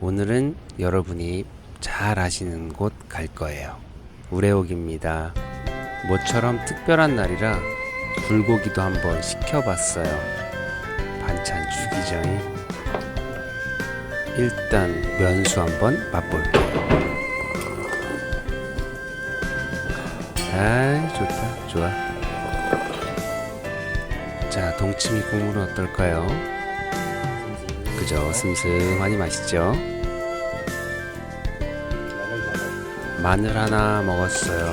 오늘은 여러분이 잘 아시는 곳 갈 거예요. 우레옥입니다. 모처럼 특별한 날이라 불고기도 한번 시켜봤어요. 반찬 주기전이 일단 면수 한번 맛볼게요. 아이 좋다 좋아. 자 동치미 국물은 어떨까요? 그죠 슴슴하니 맛있죠? 마늘 하나 먹었어요.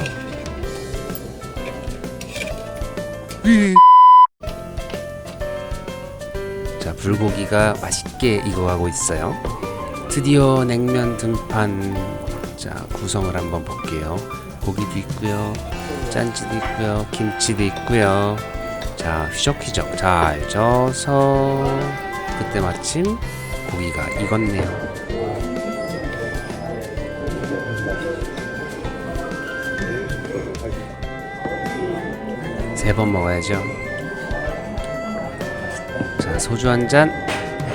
자, 불고기가 맛있게 익어가고 있어요. 드디어 냉면 등판 자 구성을 한번 볼게요. 고기도 있고요, 짠지도 있고요, 김치도 있고요. 자 휘적휘적 잘 져서 그때 마침 고기가 익었네요. 세 번 먹어야죠. 자, 소주 한 잔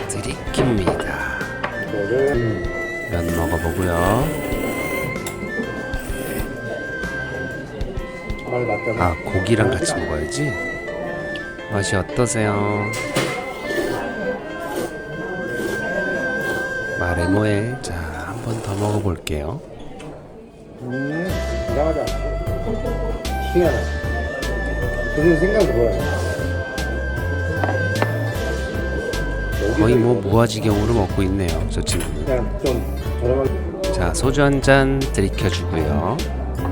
드리킵니다. 면 먹어보고요. 아, 고기랑 같이 먹어야지. 맛이 어떠세요? 뭐해? 자, 한 번 더 먹어볼게요. 음, 이상하다. 희한하다. 무슨 생각이 뭐야? 거의 뭐 무아지경으로 먹고 있네요, 저 친구는. 자, 소주 한 잔 들이켜주고요.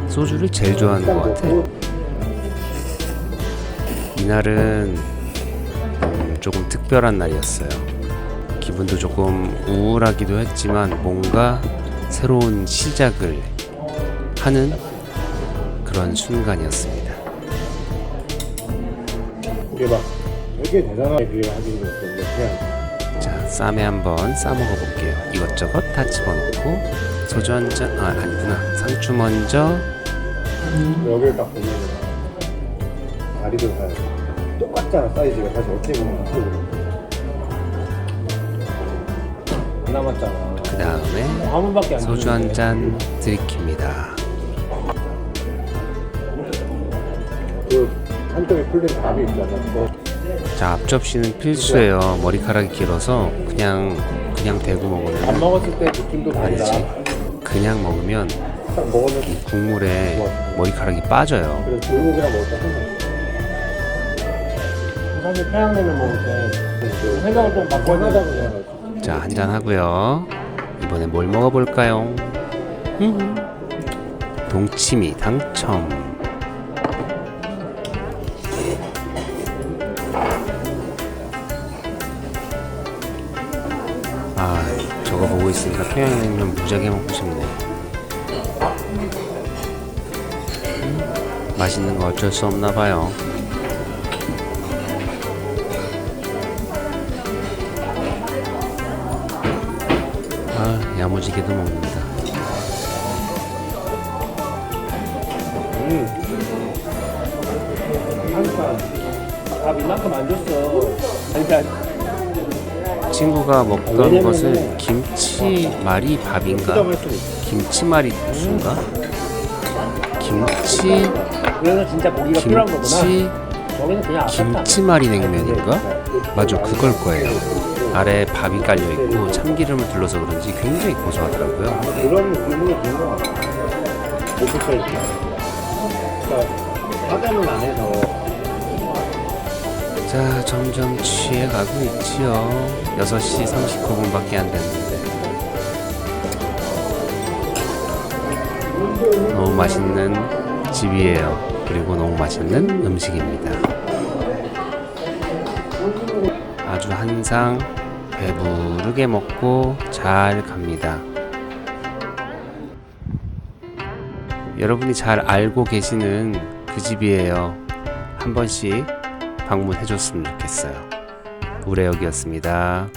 소주를 제일 좋아하는 것 같아. 이날은 음, 조금 특별한 날이었어요. 기분도 조금 우울하기도 했지만 뭔가 새로운 시작을 하는 그런 순간이었습니다. 이게 막 되게 대단하게 하시는 것 같은데 그냥 자, 쌈에 한번 싸 먹어볼게요. 이것저것 다 집어넣고 소주 한 잔, 아, 아니구나. 상추 먼저 여기를 딱 보면 다리도 다 똑같잖아 사이즈가 사실 어떻게 보면 남았잖아. 그 다음에 안 소주 한잔 들이킵니다. 그 한쪽에 풀린 답이 있잖아. 그거 자, 앞접시는 필수예요. 머리카락이 길어서 그냥 그냥 대고 안 먹으면 먹었을 때 느낌도 다르다. 아니지. 그냥 먹으면 딱 먹으면 이 국물에 머리카락이 빠져요. 그래서 불고기랑 먹을 때 항상 사실 평양냉면 먹을 때 생각을 좀 바꿔야 하다고 생각하지 자, 한잔 하고요. 이번에 뭘 먹어볼까요? 음. 동치미 당첨. 아, 저거 보고 있으니까 평양냉면 무지하게 먹고 싶네. 음, 맛있는 거 어쩔 수 없나 봐요. 야무지게도 먹는다. 항상 밥 이만큼 안 줬어 그러니까 친구가 먹던 것은 김치말이 밥인가? 수정할 수는 있어 김치말이 국수인가? 김치 그래서 진짜 고기가 필요한 거구나 김치 저기는 그냥 아깝다 김치말이 냉면인가? 맞아 그걸 거예요. 아래 밥이 깔려 있고 참기름을 둘러서 그런지 굉장히 고소하더라고요. 그런 국물이 좋은 거 같아 못 붙여 있어 그러니까 화장을 안 해서 자 점점 취해 가고 있지요. 6시 39분밖에 안 됐는데 너무 맛있는 집이에요. 그리고 너무 맛있는 음식입니다. 아주 한상 배부르게 먹고 잘 갑니다. 여러분이 잘 알고 계시는 그 집이에요. 한 번씩 방문해 줬으면 좋겠어요. 우레역이었습니다.